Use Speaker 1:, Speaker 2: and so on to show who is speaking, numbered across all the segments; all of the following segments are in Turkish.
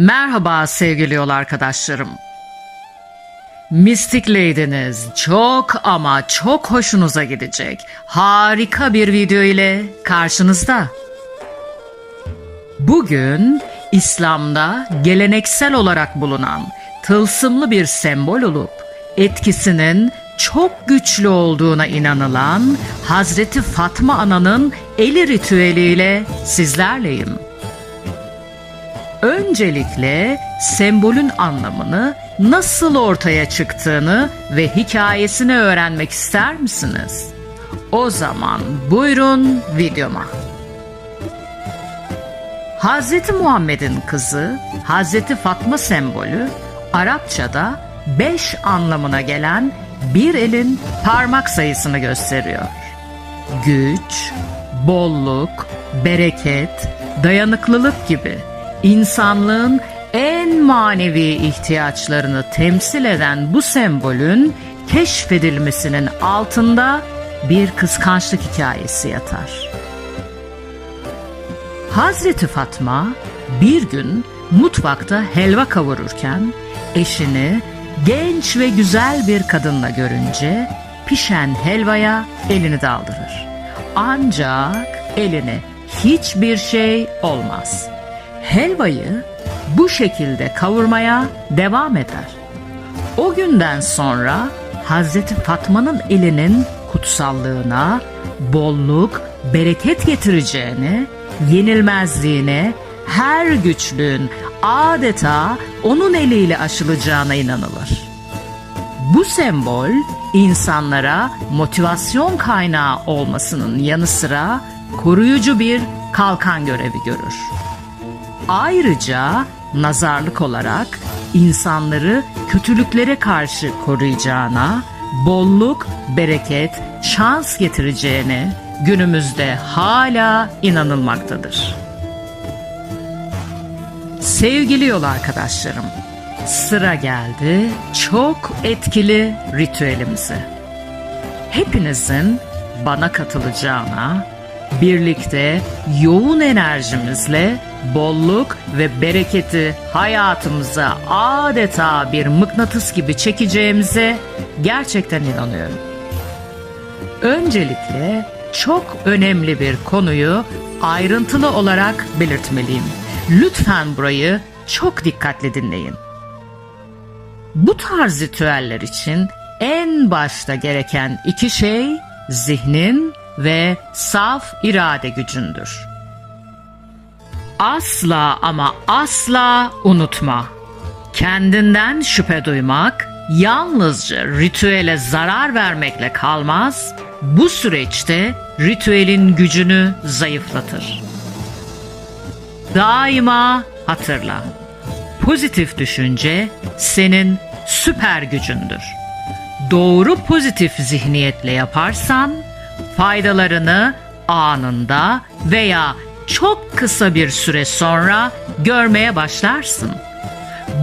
Speaker 1: Merhaba sevgili yol arkadaşlarım. Mystic Lady'niz çok ama çok hoşunuza gidecek harika bir video ile karşınızda. Bugün İslam'da geleneksel olarak bulunan tılsımlı bir sembol olup etkisinin çok güçlü olduğuna inanılan Hazreti Fatma Ana'nın eli ritüeliyle sizlerleyim. Öncelikle sembolün anlamını nasıl ortaya çıktığını ve hikayesini öğrenmek ister misiniz? O zaman buyurun videoma. Hazreti Muhammed'in kızı Hazreti Fatma sembolü Arapçada beş anlamına gelen bir elin parmak sayısını gösteriyor. Güç, bolluk, bereket, dayanıklılık gibi insanlığın en manevi ihtiyaçlarını temsil eden bu sembolün keşfedilmesinin altında bir kıskançlık hikayesi yatar. Hazreti Fatma bir gün mutfakta helva kavururken eşini genç ve güzel bir kadınla görünce pişen helvaya elini daldırır. Ancak eline hiçbir şey olmaz. Helvayı bu şekilde kavurmaya devam eder. O günden sonra Hazreti Fatma'nın elinin kutsallığına, bolluk, bereket getireceğini, yenilmezliğine, her güçlüğün adeta onun eliyle aşılacağına inanılır. Bu sembol insanlara motivasyon kaynağı olmasının yanı sıra koruyucu bir kalkan görevi görür. Ayrıca nazarlık olarak insanları kötülüklere karşı koruyacağına, bolluk, bereket, şans getireceğine günümüzde hala inanılmaktadır. Sevgili yol arkadaşlarım, sıra geldi çok etkili ritüelimize. Hepinizin bana katılacağına, birlikte yoğun enerjimizle bolluk ve bereketi hayatımıza adeta bir mıknatıs gibi çekeceğimize gerçekten inanıyorum. Öncelikle çok önemli bir konuyu ayrıntılı olarak belirtmeliyim. Lütfen burayı çok dikkatli dinleyin. Bu tarz ritüeller için en başta gereken iki şey zihnin ve saf irade gücündür. Asla ama asla unutma. Kendinden şüphe duymak yalnızca ritüele zarar vermekle kalmaz, bu süreçte ritüelin gücünü zayıflatır. Daima hatırla. Pozitif düşünce senin süper gücündür. Doğru pozitif zihniyetle yaparsan faydalarını anında veya çok kısa bir süre sonra görmeye başlarsın.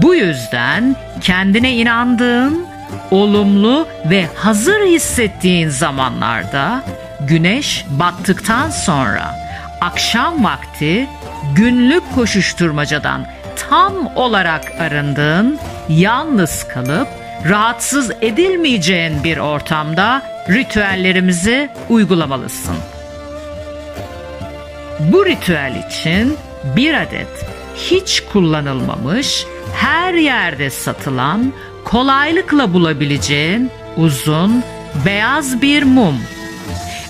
Speaker 1: Bu yüzden kendine inandığın, olumlu ve hazır hissettiğin zamanlarda güneş battıktan sonra akşam vakti günlük koşuşturmacadan tam olarak arındığın, yalnız kalıp rahatsız edilmeyeceğin bir ortamda ritüellerimizi uygulamalısın. Bu ritüel için bir adet hiç kullanılmamış, her yerde satılan, kolaylıkla bulabileceğin uzun, beyaz bir mum.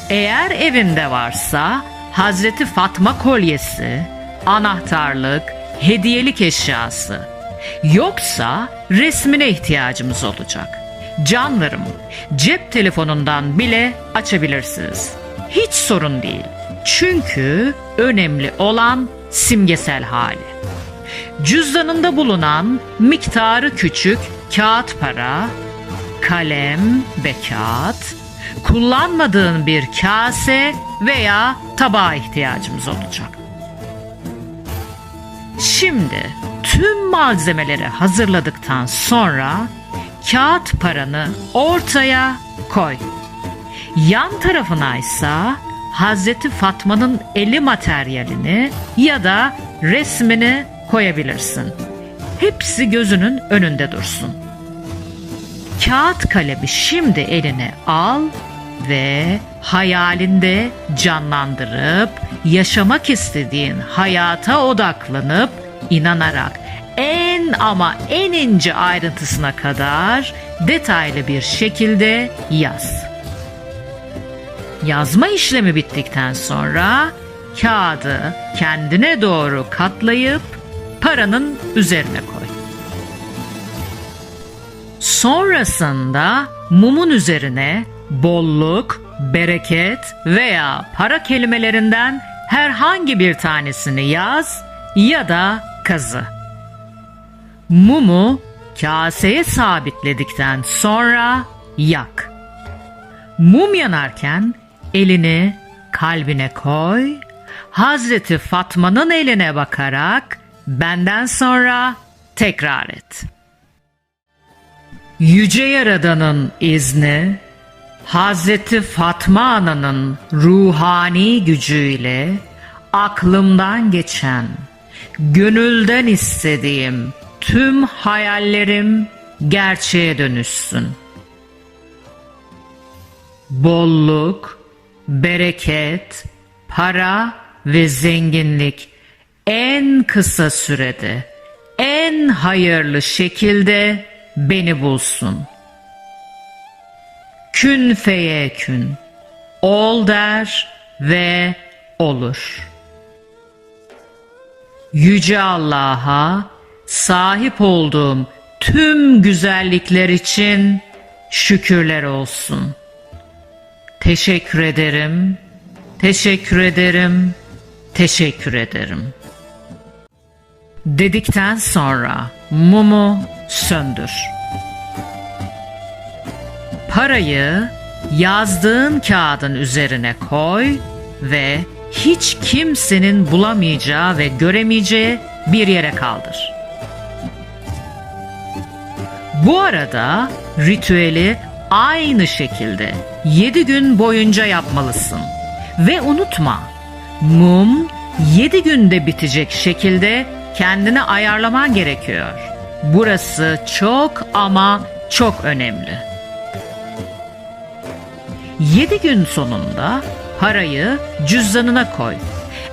Speaker 1: Eğer evinde varsa Hazreti Fatma kolyesi, anahtarlık, hediyelik eşyası. Yoksa resmine ihtiyacımız olacak. Canlarım, cep telefonundan bile açabilirsiniz. Hiç sorun değil. Çünkü önemli olan simgesel hali. Cüzdanında bulunan miktarı küçük kağıt para, kalem ve kağıt, kullanmadığın bir kase veya tabağa ihtiyacımız olacak. Şimdi tüm malzemeleri hazırladıktan sonra kağıt paranı ortaya koy. Yan tarafına ise Hazreti Fatma'nın eli materyalini ya da resmini koyabilirsin. hepsi gözünün önünde dursun. Kağıt kalemi şimdi eline al ve hayalinde canlandırıp yaşamak istediğin hayata odaklanıp inanarak ama en ince ayrıntısına kadar detaylı bir şekilde yaz. Yazma işlemi bittikten sonra kağıdı kendine doğru katlayıp paranın üzerine koy. Sonrasında mumun üzerine bolluk, bereket veya para kelimelerinden herhangi bir tanesini yaz ya da kazı. Mumu kaseye sabitledikten sonra yak. Mum yanarken elini kalbine koy. Hazreti Fatma'nın eline bakarak benden sonra tekrar et. Yüce Yaradan'ın izni Hazreti Fatma Ana'nın ruhani gücüyle aklımdan geçen, gönülden istediğim tüm hayallerim gerçeğe dönüşsün. Bolluk, bereket, para ve zenginlik en kısa sürede, en hayırlı şekilde beni bulsun. Kün feyekün, ol der ve olur. Yüce Allah'a sahip olduğum tüm güzellikler için şükürler olsun. Teşekkür ederim, teşekkür ederim, teşekkür ederim. Dedikten sonra mumu söndür. Parayı yazdığın kağıdın üzerine koy ve hiç kimsenin bulamayacağı ve göremeyeceği bir yere kaldır. Bu arada ritüeli aynı şekilde 7 gün boyunca yapmalısın. Ve unutma, mum 7 günde bitecek şekilde kendini ayarlaman gerekiyor. Burası çok ama çok önemli. 7 gün sonunda parayı cüzdanına koy.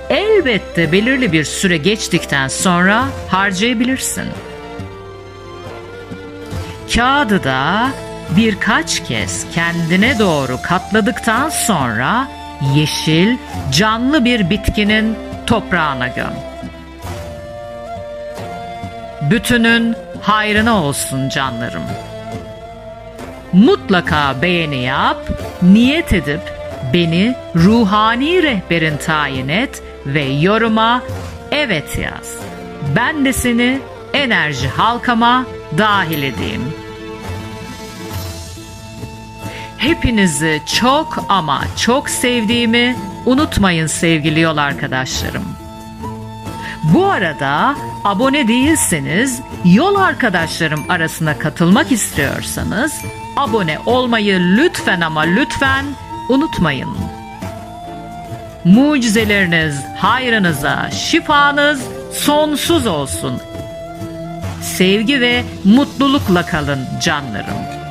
Speaker 1: Elbette belirli bir süre geçtikten sonra harcayabilirsin. Kağıdı da birkaç kez kendine doğru katladıktan sonra yeşil, canlı bir bitkinin toprağına göm. Bütünün hayrına olsun canlarım. Mutlaka beğeni yap, niyet edip beni ruhani rehberin tayin et ve yoruma evet yaz. Ben de seni enerji halkama dahil edeyim. Hepinizi çok ama çok sevdiğimi unutmayın sevgili yol arkadaşlarım. Bu arada abone değilseniz, yol arkadaşlarım arasına katılmak istiyorsanız abone olmayı lütfen ama lütfen unutmayın. Mucizeleriniz, hayrınıza, şifanız sonsuz olsun. Sevgi ve mutlulukla kalın canlarım.